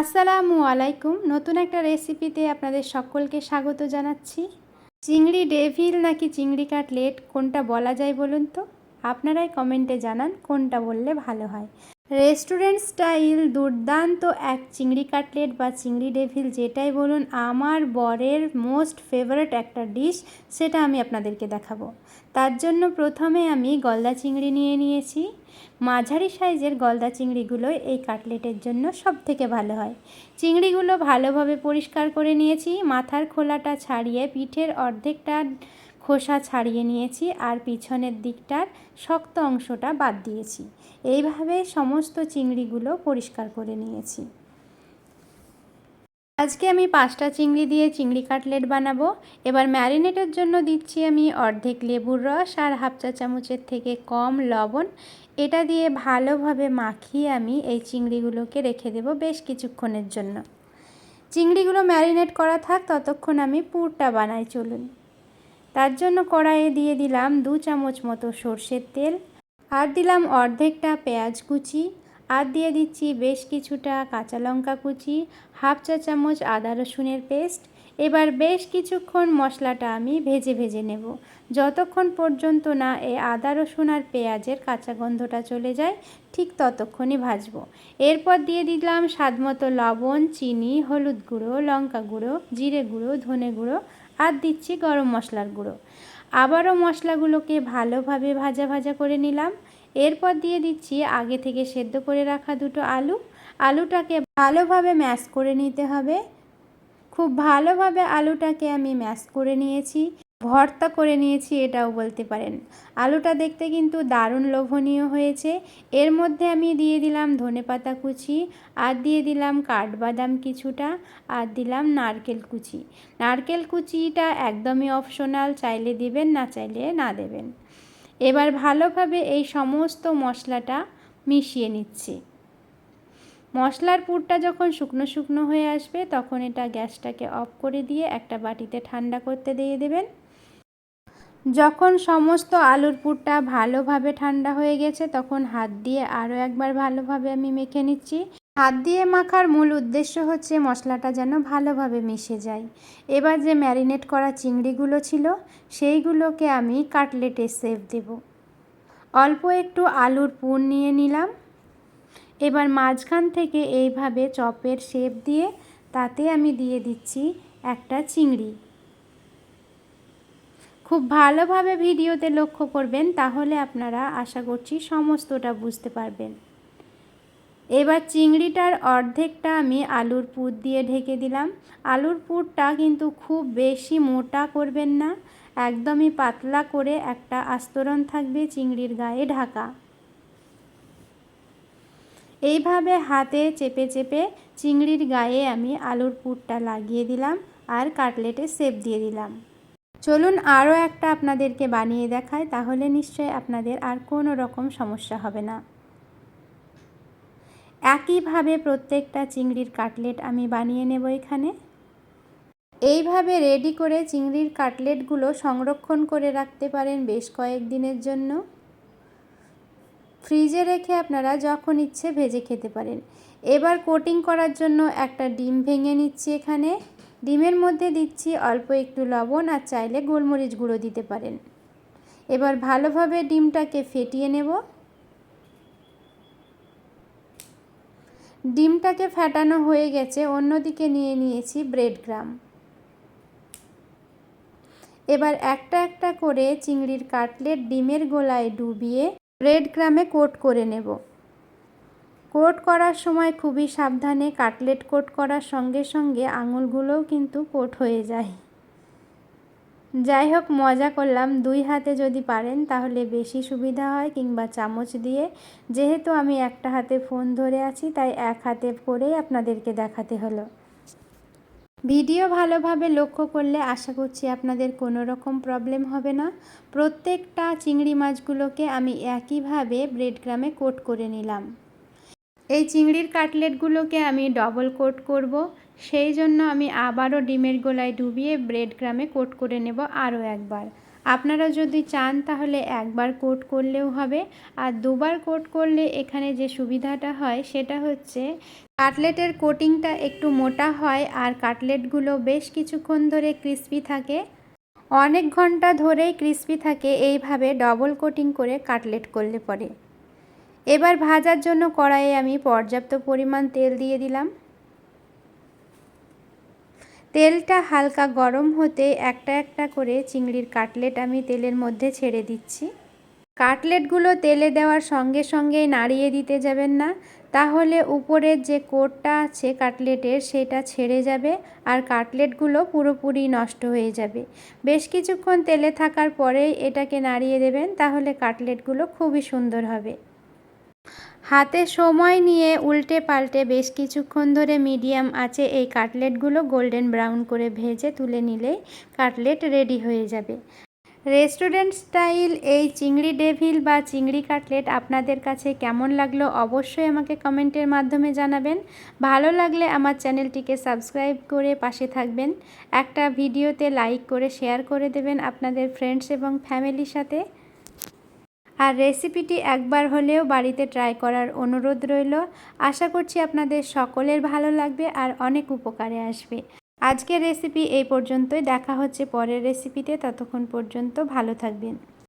আসসালামু আলাইকুম। নতুন একটা রেসিপিতে আপনাদের সকলকে স্বাগত জানাচ্ছি। চিংড়ি ডেভিল নাকি চিংড়ি কাটলেট? কোনটা বলা যায় বলুন তো? আপনারাই কমেন্টে জানান কোনটা বললে ভালো হয়। রেস্টুরেন্ট স্টাইল দুর্দান্ত এক চিংড়ি কাটলেট বা চিংড়ি ডেভিল যেটাই বলুন, আমার বরের মোস্ট ফেভারেট একটা ডিশ সেটা আমি আপনাদেরকে দেখাবো। তার জন্য প্রথমে আমি গলদা চিংড়ি নিয়ে নিয়েছি। মাঝারি সাইজের গলদা চিংড়িগুলো এই কাটলেটের জন্য সব থেকে ভালো হয়। চিংড়িগুলো ভালোভাবে পরিষ্কার করে নিয়েছি, মাথার খোলাটা ছাড়িয়ে পিঠের অর্ধেকটা খোসা ছাড়িয়ে নিয়েছি আর পিছনের দিকটার শক্ত অংশটা বাদ দিয়েছি। এইভাবে সমস্ত চিংড়িগুলো পরিষ্কার করে নিয়েছি। আজকে আমি পাঁচটা চিংড়ি দিয়ে চিংড়ি কাটলেট বানাবো। এবার ম্যারিনেটের জন্য দিচ্ছি আমি অর্ধেক লেবুর রস আর হাফ চা চামচের থেকে কম লবণ। এটা দিয়ে ভালোভাবে মাখিয়ে আমি এই চিংড়িগুলোকে রেখে দেব বেশ কিছুক্ষণের জন্য। চিংড়িগুলো ম্যারিনেট করা থাক, ততক্ষণ আমি পুরটা বানাই, চলুন। তার জন্য কড়াইয়ে দিয়ে দিলাম দু চামচ মতো সর্ষের তেল। আর দিলাম অর্ধেকটা পেঁয়াজ কুচি। আর দিয়ে দিচ্ছি বেশ কিছুটা কাঁচা লঙ্কা কুচি, হাফ চা চামচ আদা রসুনের পেস্ট। এবার বেশ কিছুক্ষণ মশলাটা আমি ভেজে ভেজে নেব। যতক্ষণ পর্যন্ত না এ আদা রসুন আর পেঁয়াজের কাঁচা গন্ধটা চলে যায়, ঠিক ততক্ষণই ভাজব। এরপর দিয়ে দিলাম স্বাদমতো লবণ, চিনি, হলুদ গুঁড়ো, লঙ্কা গুঁড়ো, জিরে গুঁড়ো, ধনে গুঁড়ো। আর দিচ্ছি গরম মশলার গুঁড়ো। আবারও মশলাগুলোকে ভালোভাবে ভাজা ভাজা করে নিলাম। এরপর দিয়ে দিচ্ছি আগে থেকে সেদ্ধ করে রাখা দুটো আলু। আলুটাকে ভালোভাবে ম্যাশ করে নিতে হবে। খুব ভালোভাবে আলুটাকে আমি ম্যাশ করে নিয়েছি। ভর্তা করে নিয়েছি, এটাও বলতে পারেন। আলুটা দেখতে কিন্তু দারুণ লোভনীয় হয়েছে। এর মধ্যে আমি দিয়ে দিলাম ধনে পাতা কুচি, আর দিয়ে দিলাম কাঠবাদাম কিছুটা, আর দিলাম নারকেল কুচি। নারকেল কুচিটা একদমই অপশনাল চাইলে দিবেন, না চাইলে না দেবেন। এবার ভালোভাবে এই সমস্ত মশলাটা মিশিয়ে নিচ্ছি। মশলার পুরটা যখন শুকনো শুকনো হয়ে আসবে, তখন এটা গ্যাসটাকে অফ করে দিয়ে একটা বাটিতে ঠান্ডা করতে দিয়ে দেবেন। যখন সমস্ত আলুর পুরটা ভালোভাবে ঠান্ডা হয়ে গেছে, তখন হাত দিয়ে আরও একবার ভালোভাবে আমি মেখে নিচ্ছি। হাত দিয়ে মাখার মূল উদ্দেশ্য হচ্ছে মশলাটা যেন ভালোভাবে মিশে যায়। এবার যে ম্যারিনেট করা চিংড়িগুলো ছিল, সেইগুলোকে আমি কাটলেটে সেভ দেব। অল্প একটু আলুর পুর নিয়ে নিলাম। এবার মাঝখান থেকে এইভাবে চপের শেপ দিয়ে তাতে আমি দিয়ে দিচ্ছি একটা চিংড়ি। খুব ভালোভাবে ভিডিওতে লক্ষ্য করবেন, তাহলে আপনারা আশা করছি সমস্তটা বুঝতে পারবেন। এবার চিংড়িটার অর্ধেকটা আমি আলুর পুর দিয়ে ঢেকে দিলাম। আলুর পুরটা কিন্তু খুব বেশি মোটা করবেন না, একদমই পাতলা করে একটা আস্তরণ থাকবে চিংড়ির গায়ে ঢাকা। এইভাবে হাতে চেপে চেপে চিংড়ির গায়ে আমি আলুর পুরটা লাগিয়ে দিলাম আর কাটলেটে সেপ দিয়ে দিলাম। চলুন আরও একটা আপনাদেরকে বানিয়ে দেখায় তাহলে নিশ্চয় আপনাদের আর কোনো রকম সমস্যা হবে না। একইভাবে প্রত্যেকটা চিংড়ির কাটলেট আমি বানিয়ে নেব এখানে। এইভাবে রেডি করে চিংড়ির কাটলেটগুলো সংরক্ষণ করে রাখতে পারেন বেশ কয়েক দিনের জন্য। ফ্রিজে রেখে আপনারা যখন ইচ্ছে ভেজে খেতে পারেন। এবার কোটিং করার জন্য একটা ডিম ভেঙে নিচ্ছি এখানে। ডিমের মধ্যে দিচ্ছি অল্প একটু লবণ আর চাইলে গোলমরিচ গুঁড়ো দিতে পারেন। এবার ভালোভাবে ডিমটাকে ফেটিয়ে নেব। ডিমটাকে ফেটানো হয়ে গেছে, অন্যদিকে নিয়ে নিয়েছি ব্রেড গ্রাম এবার একটা একটা করে চিংড়ির কাটলেট ডিমের গোলায় ডুবিয়ে ব্রেড গ্রামে কোট করে নেব। কোট করার সময় খুবই সাবধানে কাটলেট কোট করার সঙ্গে সঙ্গে আঙুলগুলোও কিন্তু কোট হয়ে যায়। যাই হোক, মজা করলাম। দুই হাতে যদি পারেন তাহলে বেশি সুবিধা হয়, কিংবা চামচ দিয়ে। যেহেতু আমি একটা হাতে ফোন ধরে আছি, তাই এক হাতে করেই আপনাদেরকে দেখাতে হলো। ভিডিও ভালোভাবে লক্ষ্য করলে আশা করছি আপনাদের কোনো রকম প্রবলেম হবে না। প্রত্যেকটা চিংড়ি মাছগুলোকে আমি একইভাবে ব্রেড গ্রামে কোট করে নিলাম। এই চিংড়ির কাটলেটগুলোকে আমি ডবল কোট করব। সেই জন্য আমি আবারও ডিমের গোলায় ডুবিয়ে ব্রেড গ্রামে কোট করে নেব আরও একবার। আপনারা যদি চান তাহলে একবার কোট করলেও হবে। আর দুবার কোট করলে এখানে যে সুবিধাটা হয় সেটা হচ্ছে কাটলেটের কোটিংটা একটু মোটা হয় আর কাটলেটগুলো বেশ কিছুক্ষণ ধরে ক্রিস্পি থাকে। অনেক ঘণ্টা ধরেই ক্রিস্পি থাকে। এইভাবে ডবল কোটিং করে কাটলেট করলে পরে। এবার ভাজার জন্য কড়াইয়ে আমি পর্যাপ্ত পরিমাণ তেল দিয়ে দিলাম। তেলটা হালকা গরম হতে একটা একটা করে চিংড়ির কাটলেট আমি তেলের মধ্যে ছেড়ে দিচ্ছি। কাটলেটগুলো তেলে দেওয়ার সঙ্গে সঙ্গেই নাড়িয়ে দিতে যাবেন না, তাহলে উপরের যে কোটটা আছে কাটলেটের সেটা ছেড়ে যাবে আর কাটলেটগুলো পুরোপুরি নষ্ট হয়ে যাবে। বেশ কিছুক্ষণ তেলে থাকার পরেই এটাকে নাড়িয়ে দেবেন, তাহলে কাটলেটগুলো খুবই সুন্দর হবে। হাতে সময় নিয়ে উল্টে পাল্টে বেশ কিছুক্ষণ ধরে মিডিয়াম আছে, এই কাটলেটগুলো গোল্ডেন ব্রাউন করে ভেজে তুলে নিলেই কাটলেট রেডি হয়ে যাবে। রেস্টুরেন্ট স্টাইল, এই চিংড়ি ডেভিল বা চিংড়ি কাটলেট আপনাদের কাছে কেমন লাগল অবশ্যই আমাকে কমেন্টের মাধ্যমে জানাবেন। ভালো লাগলে আমার চ্যানেলটিকে সাবস্ক্রাইব করে পাশে থাকবেন। একটা ভিডিওতে লাইক করে, শেয়ার করে দেবেন আপনাদের ফ্রেন্ডস এবং ফ্যামিলির সাথে। আর রেসিপিটি একবার হলেও বাড়িতে ট্রাই করার অনুরোধ রইল। আশা করছি আপনাদের সকলের ভালো লাগবে আর অনেক উপকারে আসবে। আজকের রেসিপি এই পর্যন্তই। দেখা হচ্ছে পরের রেসিপিতে ততক্ষণ পর্যন্ত ভালো থাকবেন।